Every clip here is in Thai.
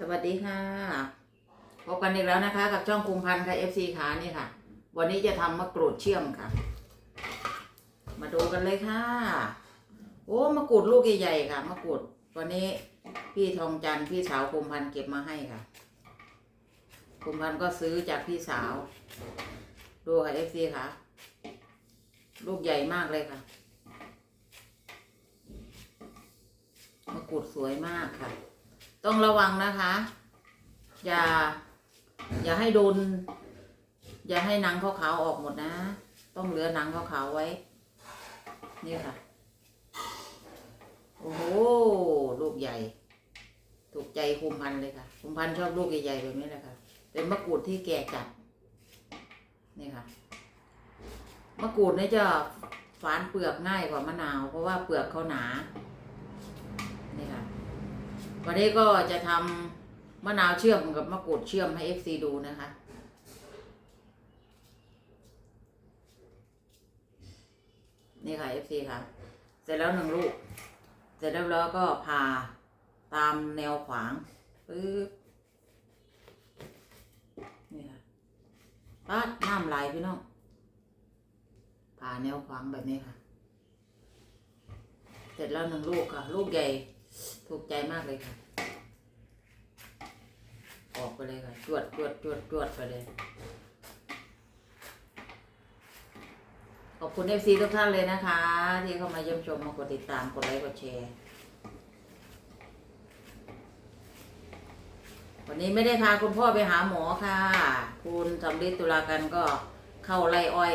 สวัสดีค่ะ พบกันอีกแล้วนะคะ กับช่องคุมพันธ์ค่ะ FC ขานี่ค่ะ วันนี้จะทำมะกรูดเชื่อมค่ะ มาดูกันเลยค่ะ โอ้มะกรูดลูกใหญ่ๆค่ะมะกรูดวันนี้พี่ทองจันทร์พี่สาวคุมพันธ์เก็บมาให้ค่ะคุมพันธ์ก็ซื้อจากพี่สาว ดูค่ะ FC ค่ะ ลูกใหญ่มากเลยค่ะมะกรูดสวยมากค่ะ ต้องระวังนะคะ อย่า อย่าให้โดน อย่าให้หนังขาวๆออกหมดนะ ต้องเหลือหนังขาวๆไว้ นี่ค่ะ โอ้โห ลูกใหญ่ ถูกใจคุมพันเลยค่ะ คุมพันชอบลูกใหญ่ๆแบบนี้แหละค่ะ เป็นมะกรูดที่แก่จัด นี่ค่ะ มะกรูดเนี่ยจะฝานเปลือกง่ายกว่ามะนาว เพราะว่าเปลือกเขาหนา นี่ค่ะ วันนี้ก็จะทำมะนาวเชื่อมกับมะกรูดเชื่อมให้ FC ดูนะคะ นี่ค่ะ FC ค่ะ เสร็จแล้วหนึ่งลูก เสร็จแล้วแล้วก็ผ่าตามแนวขวางปึ๊บนี่ค่ะปาดน้ำไหลพี่น้องผ่าแนวขวางแบบนี้ค่ะ เสร็จแล้วหนึ่งลูกค่ะ ลูกใหญ่ ถูกใจมากเลยค่ะ ออกไปเลยค่ะ จวดจวดจวดจวดไปเลย ขอบคุณเอฟซีทุกท่านเลยนะคะ ที่เข้ามาเยี่ยมชมมากดติดตาม กดไลค์ กดแชร์ วันนี้ไม่ได้พาคุณพ่อไปหาหมอค่ะ คุณสำลิดตุลากันก็เข้าไร่อ้อย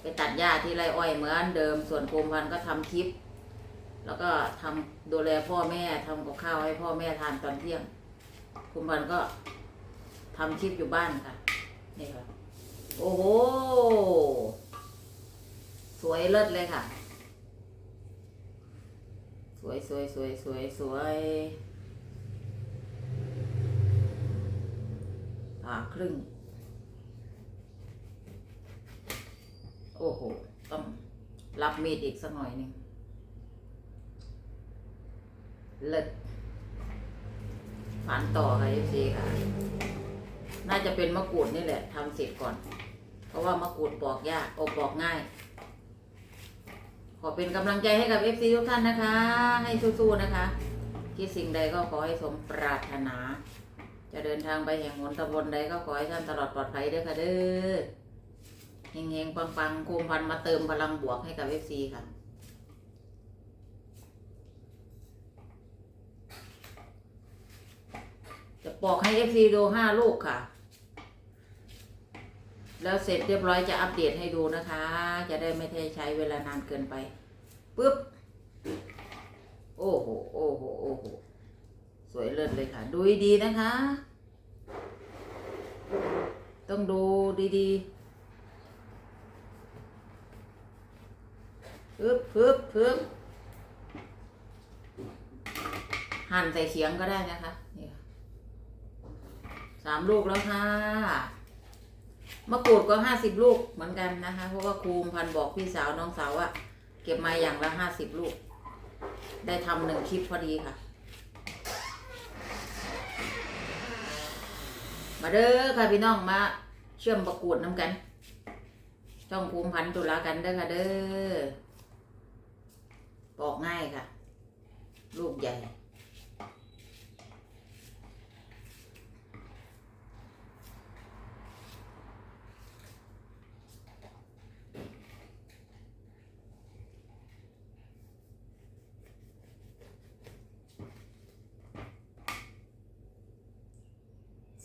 ไปตัดหญ้าที่ไร่อ้อยเหมือนเดิม ส่วนโคมพันธ์ก็ทำคลิป แล้วก็ทำดูแลพ่อแม่ทำกับข้าวให้พ่อแม่ทานตอนเที่ยง คุณพันก็ทำคลิปอยู่บ้านค่ะ นี่ค่ะ โอ้โห สวยเลิศเลยค่ะ สวยสวยสวยสวยสวยผ่าครึ่ง โอ้โห ต้องรับมีดอีกสักหน่อยหนึ่ง เลิศฝันต่อค่ะ FC ค่ะ น่าจะเป็นมะกรูดนี่แหละทำเสร็จก่อน เพราะว่ามะกรูดปอกยากโอปอกง่าย ขอเป็นกำลังใจให้กับ FC ทุกท่านนะคะ ให้สู้ๆนะคะที่สิ่งใดก็ขอให้สมปรารถนา จะเดินทางไปแห่งหนตำบลใดก็ขอให้ท่านตลอดปลอดภัยด้อค่ะเด้อเฮงๆปังๆคุมพันมาเติมพลังบวกให้กับ FC ค่ะ จะปอกให้ FC ดูห้าลูกค่ะ แล้วเสร็จเรียบร้อยจะอัปเดตให้ดูนะคะ จะได้ไม่ได้ใช้เวลานานเกินไปปึ๊บ โอ้โห โอ้โห โอ้โห สวยเลิศเลยค่ะ ดูดีนะคะ ต้องดูดีๆปึ๊บปึ๊บปึ๊บหั่นใส่เขียงก็ได้นะคะนี่ค่ะามลูกแล้วค่ะมะกรูดก็ห้าสิบลูกเหมือนกันนะคะ เพราะว่าครูพันบอกพี่สาวน้องสาวว่า เก็บมาอย่างละห้าสิบลูก ได้ทำหนึ่งคลิปพอดีค่ะ มาเด้อค่ะพี่น้องมาเชื่อมประกวดน้ำกันช่องภูมิพันธุ์ตุลากันเด้อค่ะเด้อปอกง่ายค่ะ ลูกใหญ่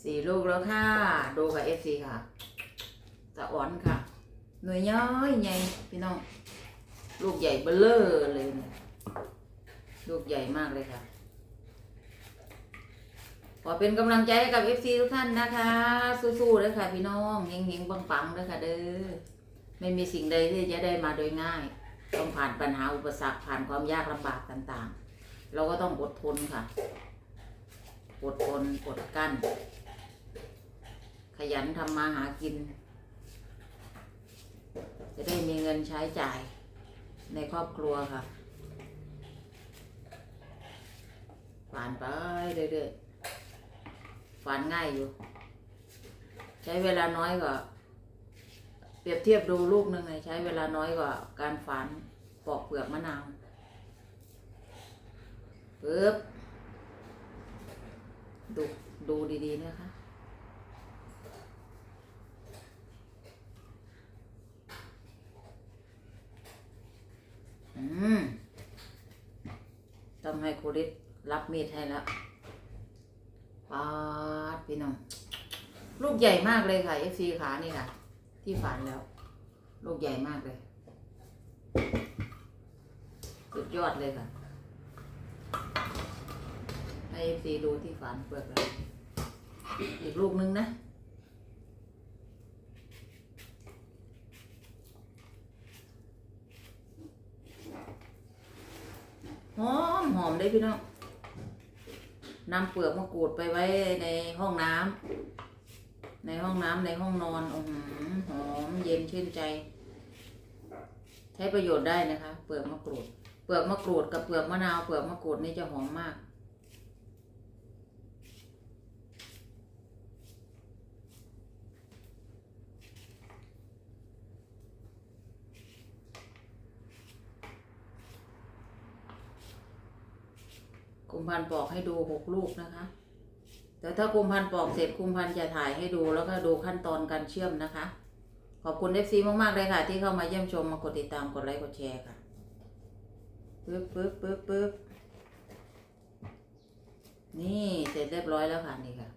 สี่ลูกแล้วค่ะ ดูกับเอฟซีค่ะสะอ่อนค่ะ หน่วยย้อยใหญ่พี่น้อง ลูกใหญ่เบลเลอร์เลย ลูกใหญ่มากเลยค่ะ ขอเป็นกำลังใจให้กับเอฟซีทุกท่านนะคะ สู้ๆเลยค่ะ พี่น้องเฮงๆปังๆเลยค่ะเด้อ ไม่มีสิ่งใดที่จะได้มาโดยง่าย ต้องผ่านปัญหาอุปสรรคผ่านความยากลำบากต่างๆ เราก็ต้องอดทนค่ะ อดทนอดกั้น ขยันทำมาหากิน จะได้มีเงินใช้จ่ายในครอบครัวค่ะผ่านไปเรื่อยๆฝันง่ายอยู่ ใช้เวลาน้อยกว่าเปรียบเทียบดูลูกหนึ่งใช้เวลาน้อยกว่าการฝันปอกเปลือกมะนาวปึ๊บดูดูดีๆนะคะ ต้องให้ครูฤทธิ์รับมีดให้แล้วปาดพี่น้อง ลูกใหญ่มากเลยค่ะเอฟซีขานี่ค่ะ ที่ฝันแล้ว ลูกใหญ่มากเลย สุดยอดเลยค่ะ ให้เอฟซีดูที่ฝันเปลือกแล้วอีกลูกนึงนะ ห อมหอมเลยพี่น้องนำเปลือกมะกรูดไปไว้ในห้องน้ำในห้องน้ำในห้องนอนอหอหอมเย็นชื่นใจ ใช้ประโยชน์ได้นะคะ เปลือกมะกรูด เปลือกมะกรูดกับเปลือกมะนาวเปลือกมะกรูดนี่จะหอมมาก กุ มพันธ์ปอกให้ดูหกลูกนะคะ แต่ถ้ากุมพันธ์ปอกเสร็จกุมพันธ์จะถ่ายให้ดูแล้วก็ดูขั้นตอนการเชื่อมนะคะ ขอบคุณเอฟซีมากๆเลยค่ะ ที่เข้ามาเยี่ยมชมมากดติดตามกดไลค์กดแชร์ค่ะปึ๊บปึ๊บปึ๊บปึ๊บนี่เสร็จเรียบร้อยแล้วค่ะนี่ค่ะ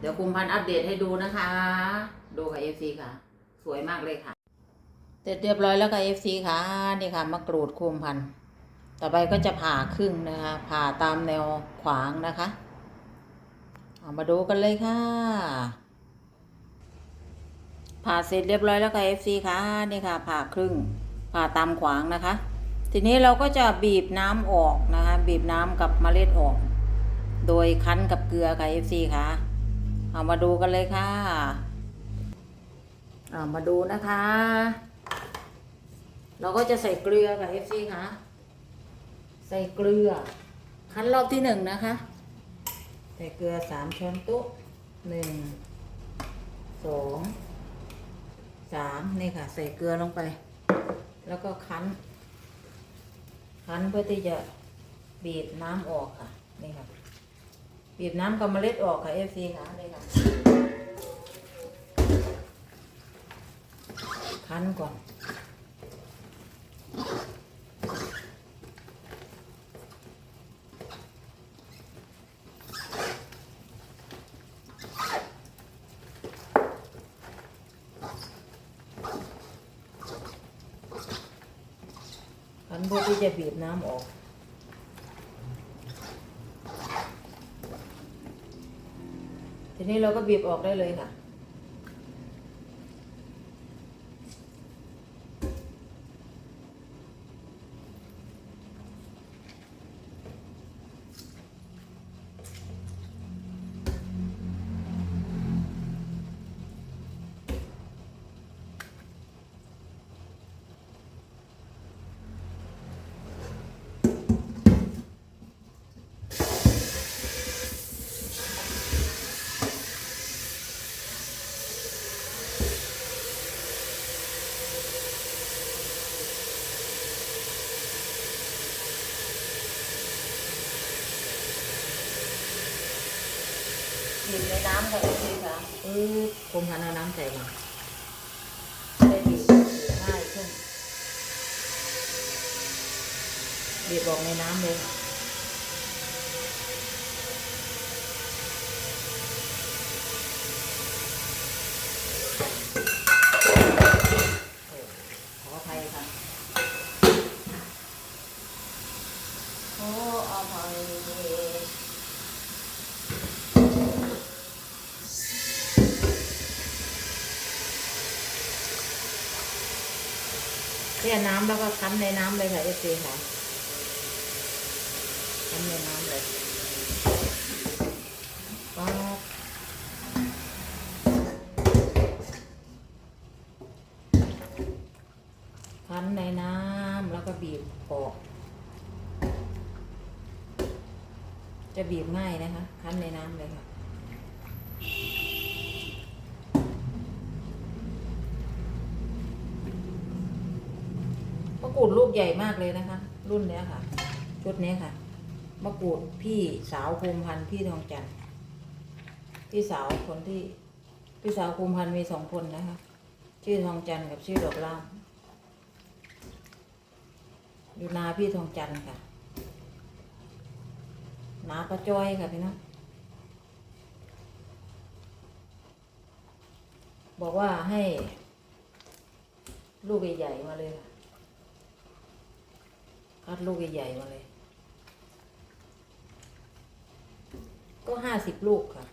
เดี๋ยวกุมพันธ์อัปเดตให้ดูนะคะ ดูค่ะเอฟซีค่ะ สวยมากเลยค่ะ เสร็จเรียบร้อยแล้วค่ะเอฟซีค่ะ นี่ค่ะมะกรูดคุมพันธุ์ ต่อไปก็จะผ่าครึ่งนะคะ ผ่าตามแนวขวางนะคะ เอามาดูกันเลยค่ะ ผ่าเสร็จเรียบร้อยแล้วค่ะ FC ค่ะนี่ค่ะ ผ่าครึ่ง ผ่าตามขวางนะคะ ทีนี้เราก็จะบีบน้ำออกนะคะ บีบน้ำกับเมล็ดออก โดยคั้นกับเกลือค่ะ FC ค่ะ เอามาดูกันเลยค่ะเอามาดูนะคะ เราก็จะใส่เกลือค่ะ FC ค่ะ ใส่เกลือ คั้นรอบที่หนึ่งนะคะ ใส่เกลือสามช้อนโต๊ะหนึ่งสองสามนี่ค่ะ ใส่เกลือลงไป แล้วก็คั้น คั้นเพื่อที่จะบีบน้ำออกค่ะนี่ค่ะ บีบน้ำกับเมล็ดออกค่ะเอฟซีค่ะนี่ค่ะ คั้นก่อนันเพื่อที่จะบีบน้ำออก ทีนี้เราก็บีบออกได้เลยค่ะ บีบในน้ำค่ะพี่ค่ะอือผมพันเอาน้ำใส่มาได้บีบง่ายขึ้นบีบออกในน้ำเลยค่ะโอ้ขออภัยค่ะ โอ้อภัย แช่น้ำแล้วก็คั้นในน้ำเลยค่ะเอฟซีค่ะคั้นในน้ำเลยป๊าบคั้นในน้ำแล้วก็บีบออกจจะบีบง่ายนะคะ คั้นในน้ำเลยค่ะ กรูดลูกใหญ่มากเลยนะคะ รุ่นเนี้ยค่ะ ชุดเนี้ยค่ะ มะกรูดพี่สาวภูมิพันธ์พี่ทองจันทร์พี่สาวคนที่พี่สาวภูมิพันธ์มีสองคนนะคะ ชื่อทองจันทร์กับชื่อดอกล่ามอยู่นาพี่ทองจันทร์ค่ะนาประจอยค่ะพี่น้องบอกว่าให้ลูกใหญ่ๆมาเลยค่ะ คัดลูกใหญ่ๆมาเลย ก็ห้าสิบลูกค่ะ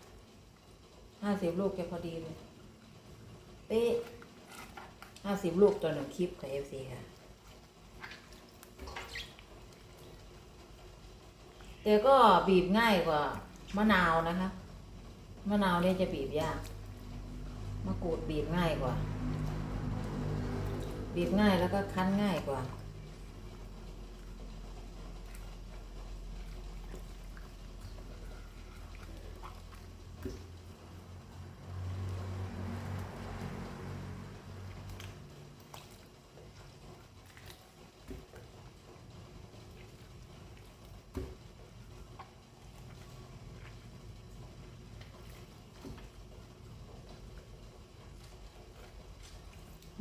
ห้าสิบลูกแกพอดีเลย เป๊ะห้าสิบลูกต่อหนึ่งคลิปค่ะเอฟซีค่ะ แต่ก็บีบง่ายกว่ามะนาวนะคะ มะนาวเนี่ยจะบีบยาก มะกรูดบีบง่ายกว่า บีบง่ายแล้วก็คั้นง่ายกว่า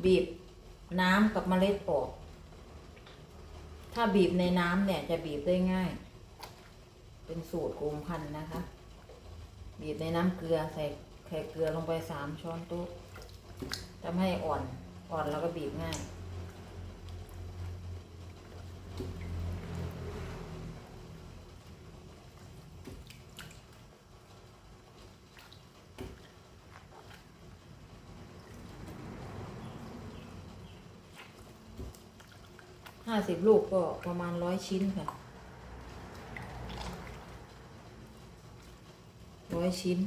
บีบน้ำกับเมล็ดออก ถ้าบีบในน้ำเนี่ยจะบีบได้ง่าย เป็นสูตรกลุ่มพันธ์นะคะ บีบในน้ำเกลือใส่ไข่เกลือลงไปสามช้อนโต๊ะทำให้อ่อน อ่อนแล้วก็บีบง่าย ห้า สิบลูกก็ประมาณร้อยชิ้นค่ะร้อยชิ้น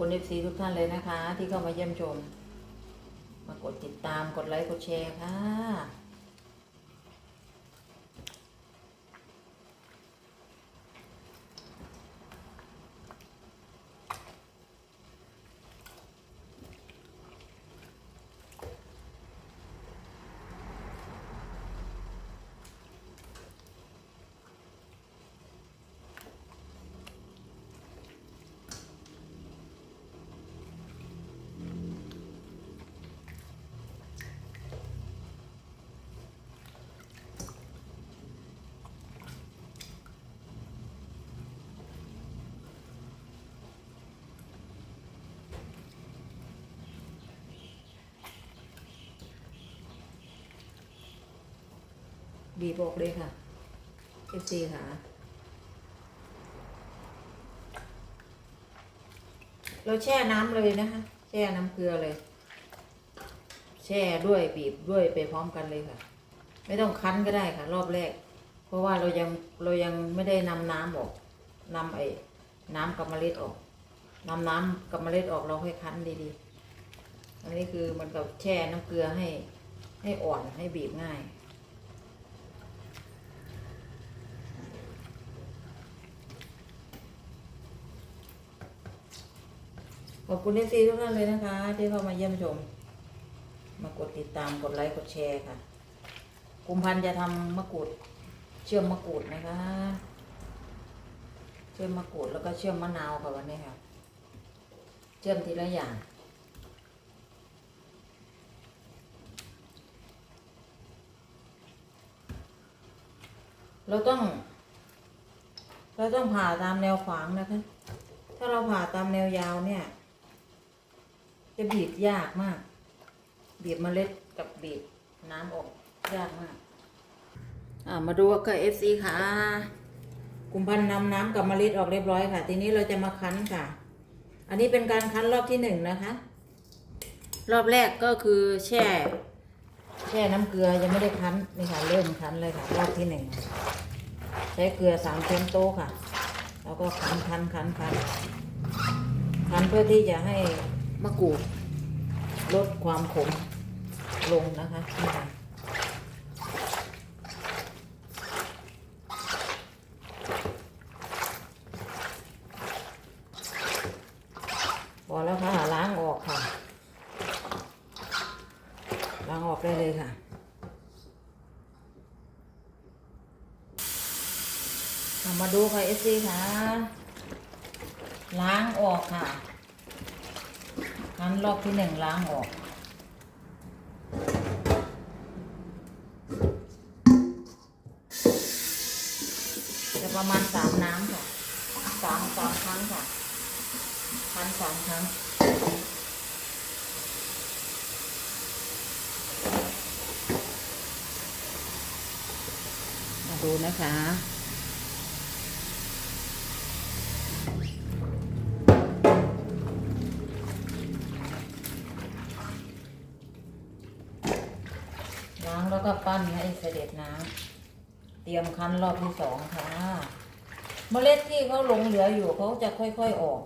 คุณเอฟซีทุกท่านเลยนะคะ ที่เข้ามาเยี่ยมชม มากดติดตามกดไลค์กดแชร์ค่ะ บีบออกเลยค่ะเอฟซีค่ะ เราแช่น้ำเลยนะคะ แช่น้ำเกลือเลย แช่ด้วยบีบด้วยไปพร้อมกันเลยค่ะ ไม่ต้องคั้นก็ได้ค่ะ รอบแรก เพราะว่าเรายังเรายังไม่ได้นำน้ำออกนำไอ้น้ำกับเมล็ดออกนำน้ำกับเมล็ดออกเราค่อยคั้นดีๆ อันนี้คือมันกับแช่น้ำเกลือให้ให้อ่อนให้บีบง่าย ขอบคุณเอซีทุกท่านเลยนะคะ ที่เข้ามาเยี่ยมชม มากดติดตามกดไลค์กดแชร์ค่ะกุมพันธ์จะทำมะกรูดเชื่อมมะกรูดนะคะ เชื่อมมะกรูดแล้วก็เชื่อมมะนาวค่ะวันนี้ค่ะ เชื่อมทีละอย่างเราต้อง เราต้องผ่าตามแนวขวางนะคะ ถ้าเราผ่าตามแนวยาวเนี่ย จะบีบยากมาก บีบเมล็ดกับบีบน้ำออกยากมาก อ่ามาดูกับเอฟซีค่ะ กุมพันธ์นำน้ำกับเมล็ดออกเรียบร้อยค่ะ ทีนี้เราจะมาคั้นค่ะ อันนี้เป็นการคั้นรอบที่หนึ่งนะคะ รอบแรกก็คือแช่ แช่น้ำเกลือยังไม่ได้คั้นนี่ค่ะเริ่มคั้นเลยค่ะ รอบที่หนึ่งใช้เกลือสามช้อนโต๊ะค่ะ แล้วก็คั้นคั้นคั้นคั้นคั้นเพื่อที่จะให้ มะกรูดลดความขมลงนะคะนี่ค่ะพอแล้วค่ะล้างออกค่ะ ล้างออกได้เลยค่ะมาดูค่ะเอซีค่ะ ล้างออกค่ะ อบที่หนึ่งล้างออก จะประมาณสามน้ำค่ะสามสามครั้งค่ะคั้นสามครั้งมาดูนะคะ ปั้นให้เสด็จน้ำเตรียมคั้นรอบที่สองค่ะ เมล็ดที่เขาหลงเหลืออยู่เขาจะค่อยๆออก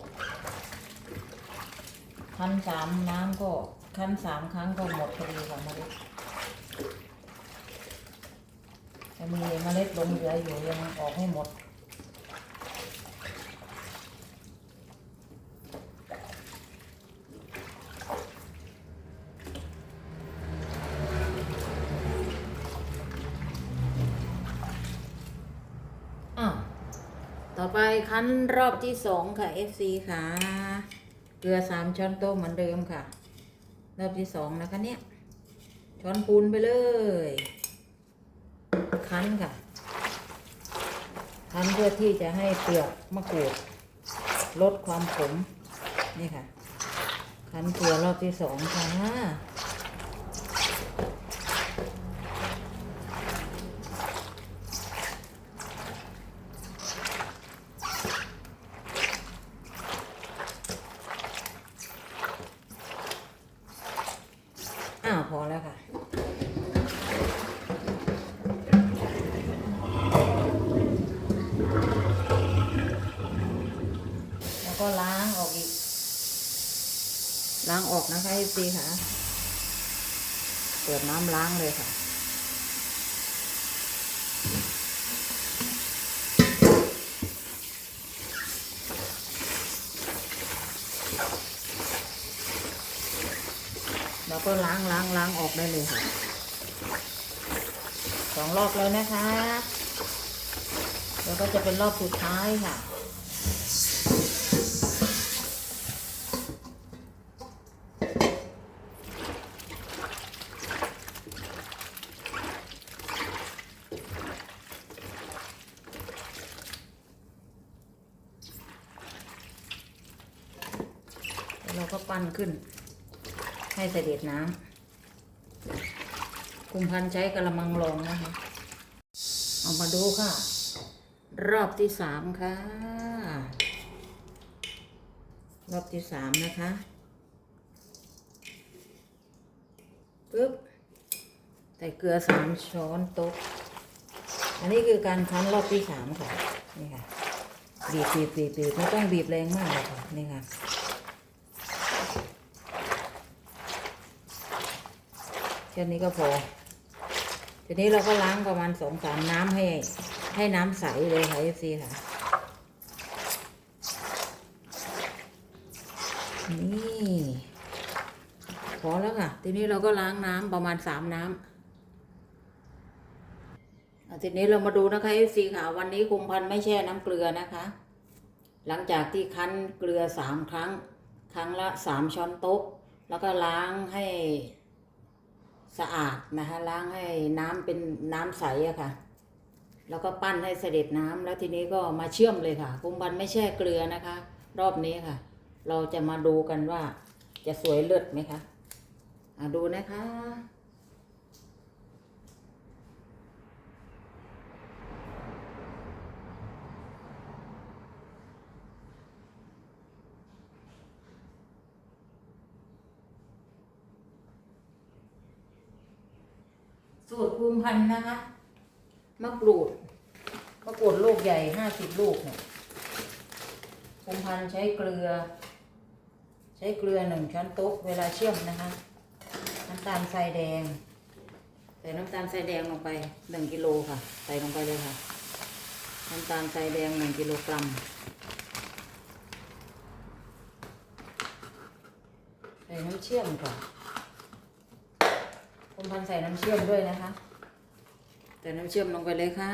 คั้นสามน้ำก็คั้นสามครั้งก็หมดพอดีค่ะเมล็ดจะมีเมล็ดหลงเหลืออยู่ยังออกให้หมด ต่อไปคั้นรอบที่สองค่ะ FC ค่ะ เกลือสามช้อนโต๊ะเหมือนเดิมค่ะ รอบที่สองนะคะเนี่ย ช้อนปูนไปเลย คั้นค่ะ คั้นเพื่อที่จะให้เปลือกมะกรูดลดความขม นี่ค่ะ คั้นเกลือรอบที่สองค่ะาวพอแล้วค่ะแล้วก็ล้างออกอีก ล้างออกนะคะพี่ค่ะ เปิดน้ำล้างเลยค่ะ ก็ล้างล้างล้างออกได้เลยค่ะสองรอบแล้วนะคะ แล้วก็จะเป็นรอบสุดท้ายค่ะแล้วเราก็ปั้นขึ้น ให้เสด็จน้ำคุมพันใช้กระมังรองนะคะ เอามาดูค่ะ รอบที่สามค่ะ รอบที่สามนะคะปึ๊บใส่เกลือสามช้อนโต๊ะอันนี้คือการคั้นรอบที่สามค่ะ นี่ค่ะ บีบบีบบีบบีบไม่ต้องบีบแรงมากเลยค่ะ นี่ค่ะ แค่นี้ก็พอ ทีนี้เราก็ล้างประมาณสองสามน้ำให้ ให้น้ำใสเลยค่ะเอฟซีค่ะ นี่ พอแล้วค่ะ ทีนี้เราก็ล้างน้ำประมาณสามน้ำทีนี้เรามาดูนะคะเอฟซีค่ะ วันนี้คุมพันไม่แช่น้ำเกลือนะคะ หลังจากที่คั้นเกลือสามครั้ง ครั้งละสามช้อนโต๊ะ แล้วก็ล้างให้ สะอาดนะคะล้างให้น้ำเป็นน้ำใสอะค่ะ แล้วก็ปั้นให้เสด็จน้ำแล้วทีนี้ก็มาเชื่อมเลยค่ะคุมบันไม่แช่เกลือนะคะ รอบนี้ค่ะ เราจะมาดูกันว่าจะสวยเลิศไหมคะะดูนะคะ สูตรภูมิพันธ์นะคะมะกรูดมะกรูดลูกใหญ่ห้าสิบลูกเนี่ยภูมิพันธ์ใช้เกลือ ใช้เกลือหนึ่งช้อนโต๊ะเวลาเชื่อมนะคะ น้ำตาลทรายแดงใส่น้ำตาลทรายแดงลงไปหนึ่งกิโลค่ะ ใส่ลงไปเลยค่ะ น้ำตาลทรายแดงหนึ่งกิโลกรัมใส่น้ำเชื่อมก่อน คุณพันใส่น้ำเชื่อมด้วยนะคะ ใส่น้ำเชื่อมลงไปเลยค่ะ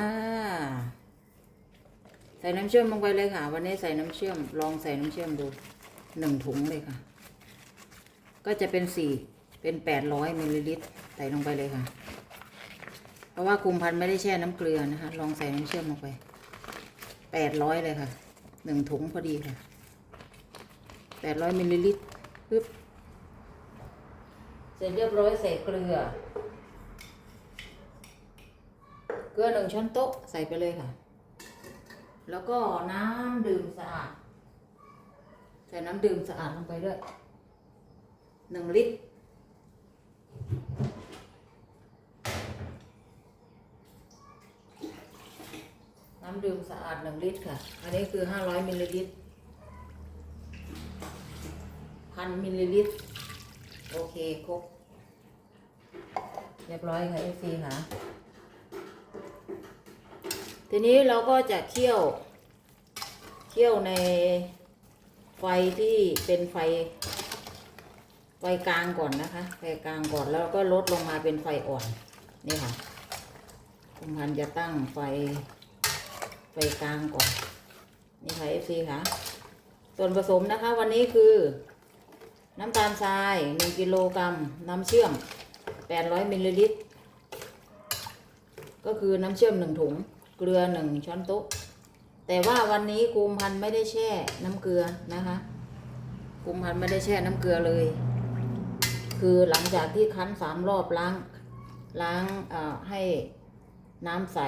ใส่น้ำเชื่อมลงไปเลยค่ะ วันนี้ใส่น้ำเชื่อม ลองใส่น้ำเชื่อมดูหนึ่งถุงเลยค่ะ ก็จะเป็นสี่เป็นแปดร้อยมิลลิลิตร ใส่ลงไปเลยค่ะ เพราะว่าคุมพันไม่ได้แช่น้ำเกลือนะคะ ลองใส่น้ำเชื่อมลงไปแปดร้อยเลยค่ะหนึ่งถุงพอดีค่ะแปดร้อยมิลลิลิตรปึ๊บ เสร็จเรียบร้อยใส่เกลือ เกลือหนึ่งช้อนโต๊ะใส่ไปเลยค่ะ แล้วก็น้ำดื่มสะอาด ใส่น้ำดื่มสะอาดลงไปด้วยหนึ่งลิตร น้ำดื่มสะอาดหนึ่งลิตรค่ะ อันนี้คือห้าร้อยมิลลิลิตรพันมิลลิลิตร โอเคครบเรียบร้อยค่ะเอฟซีค่ะ ทีนี้เราก็จะเคี่ยว เคี่ยวในไฟที่เป็นไฟ ไฟกลางก่อนนะคะ ไฟกลางก่อนแล้วก็ลดลงมาเป็นไฟอ่อน นี่ค่ะคุณพันจะตั้งไฟ ไฟกลางก่อน นี่ค่ะเอฟซีค่ะ ส่วนผสมนะคะวันนี้คือ น้ำตาลทราย 1 กิโลกรัม น้ำเชื่อม 800มิลลิลิตร ก็คือน้ำเชื่อม 1 ถุง เกลือ 1 ช้อนโต๊ะ แต่ว่าวันนี้กุมพันไม่ได้แช่น้ำเกลือนะคะกุมพันไม่ได้แช่น้ำเกลือเลย คือหลังจากที่คั้นสามรอบล้าง ล้างให้น้ำใส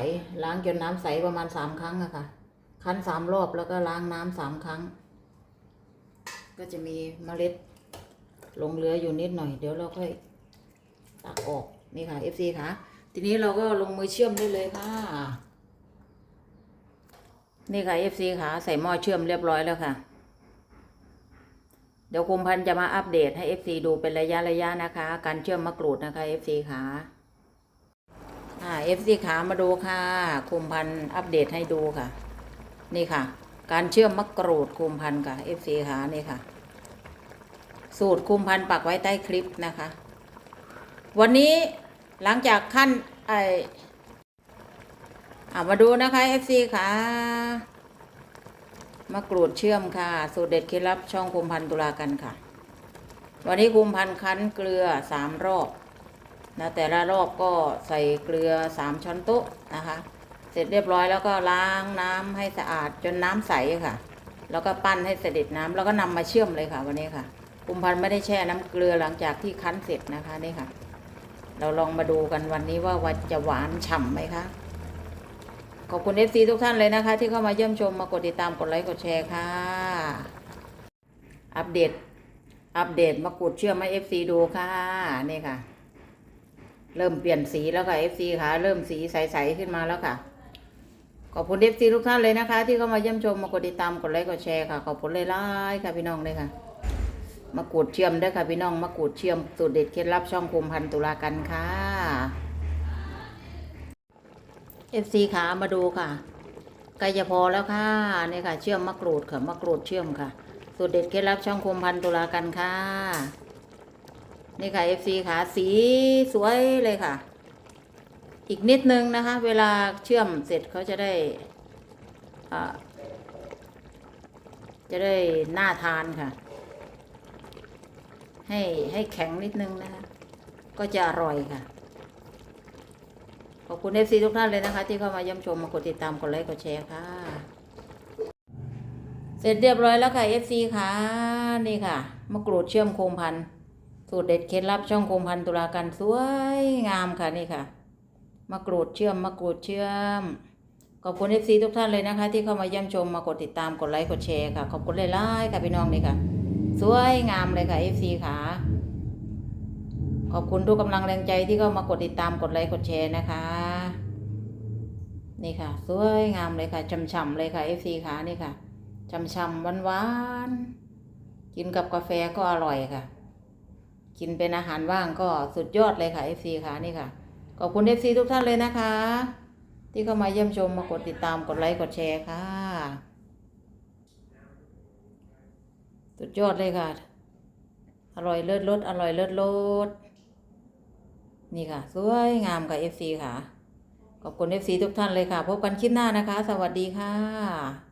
ล้างจนน้ำใสประมาณสามครั้งอะค่ะ คั้นสามรอบแล้วก็ล้างน้ำสามครั้ง ก็จะมีเมล็ด ลงเหลืออยู่นิดหน่อยเดี๋ยวเราค่อยตักออกนี่ค่ะ FC ค่ะ ทีนี้เราก็ลงมือเชื่อมได้เลยค่ะ นี่ค่ะ FC ค่ะ ใส่หม้อเชื่อมเรียบร้อยแล้วค่ะ เดี๋ยวคุมพันจะมาอัปเดตให้ FC ดูเป็นระยะระยะนะคะ การเชื่อมมะกรูดนะคะ FC ค่ะอ่า FC ขามาดูค่ะคุมพันอัปเดตให้ดูค่ะ นี่ค่ะ การเชื่อมมะกรูดคุมพันค่ะ FC ค่ะนี่ค่ะ สูตรคุมพันปักไว้ใต้คลิปนะคะ วันนี้หลังจากขั้นไออามาดูนะคะ FC ค่ะ มะกรูดเชื่อมค่ะ สูตรเด็ดเคล็ดลับช่องคุมพันตุลากันค่ะ วันนี้คุมพันคั้นเกลือสามรอบนะแต่ละรอบก็ใส่เกลือสามช้อนโต๊ะนะคะ เสร็จเรียบร้อยแล้วก็ล้างน้ำให้สะอาดจนน้ำใสค่ะ แล้วก็ปั้นให้เสด็จน้ำแล้วก็นำมาเชื่อมเลยค่ะวันนี้ค่ะ กุมพันไม่ได้แช่น้ำเกลือหลังจากที่คั้นเสร็จนะคะนี่ค่ะ เราลองมาดูกันวันนี้ว่าวันจะหวานฉ่ำไหมคะขอบคุณเอฟซีทุกท่านเลยนะคะ ที่เข้ามาเยี่ยมชมมากดติดตามกดไลค์กดแชร์ค่ะ อัปเดต อัปเดตมากดเชื่อมให้เอฟซีดูค่ะนี่ค่ะ เริ่มเปลี่ยนสีแล้วค่ะเอฟซีค่ะ เริ่มสีใสๆขึ้นมาแล้วค่ะขอบคุณเอฟซีทุกท่านเลยนะคะ ที่เข้ามาเยี่ยมชมมากดติดตามกดไลค์กดแชร์ค่ะขอบคุณเลยล่ค่ะพี่น้องเลยค่ะ มะกรูดเชื่อมเด้อค่ะพี่น้องมะกรูดเชื่อมสูตรเด็ดเคล็ดลับช่องคุมพันธุ์ตุลากันค่ะ FC ขามาดูค่ะใกล้จะพอแล้วค่ะนี่ค่ะ เชื่อมมะกรูดค่ะมะกรูดเชื่อมค่ะ สูตรเด็ดเคล็ดลับช่องคุมพันธุ์ตุลากันค่ะ นี่ค่ะ FC ขาสีสวยเลยค่ะ อีกนิดนึงนะคะ เวลาเชื่อมเสร็จเขาจะได้อ่าจะได้น่าทานค่ะ ให้ให้แข็งนิดนึงนะคะ ก็จะอร่อยค่ะ ขอบคุณเอฟซีทุกท่านเลยนะคะ ที่เข้ามาเยี่ยมชมมากดติดตามกดไลค์กดแชร์ค่ะ เสร็จเรียบร้อยแล้วค่ะ FC ค่ะ นี่ค่ะมะกรูดเชื่อมโคมพันธุ์สูตรเด็ดเคล็ดลับช่องโคมพันธุ์ตุลาการสวยงามค่ะนี่ค่ะมะกรูดเชื่อมมะกรูดเชื่อมขอบคุณ FC ทุกท่านเลยนะคะ ที่เข้ามาเยี่ยมชมมากดติดตามกดไลค์กดแชร์ค่ะ ขอบคุณหลายๆค่ะพี่น้องนี่ค่ะ สวยงามเลยค่ะ FC ค่ะ ขอบคุณทุกกำลังแรงใจที่เข้ามากดติดตามกดไลค์กดแชร์นะคะ นี่ค่ะ สวยงามเลยค่ะช่ำๆเลยค่ะ FC ค่ะนี่ค่ะช่ำๆหวานๆกินกับกาแฟก็อร่อยค่ะ กินเป็นอาหารว่างก็สุดยอดเลยค่ะ FC ค่ะนี่ค่ะ ขอบคุณ FC ทุกท่านเลยนะคะ ที่เข้ามาเยี่ยมชมมากดติดตามกดไลค์กดแชร์ค่ะ สุดยอดเลยค่ะ อร่อยเลิศรสอร่อยเลิศรสนี่ค่ะ สวยงามค่ะเอฟซีค่ะ ขอบคุณเอฟซีทุกท่านเลยค่ะ พบกันคลิปหน้านะคะ สวัสดีค่ะ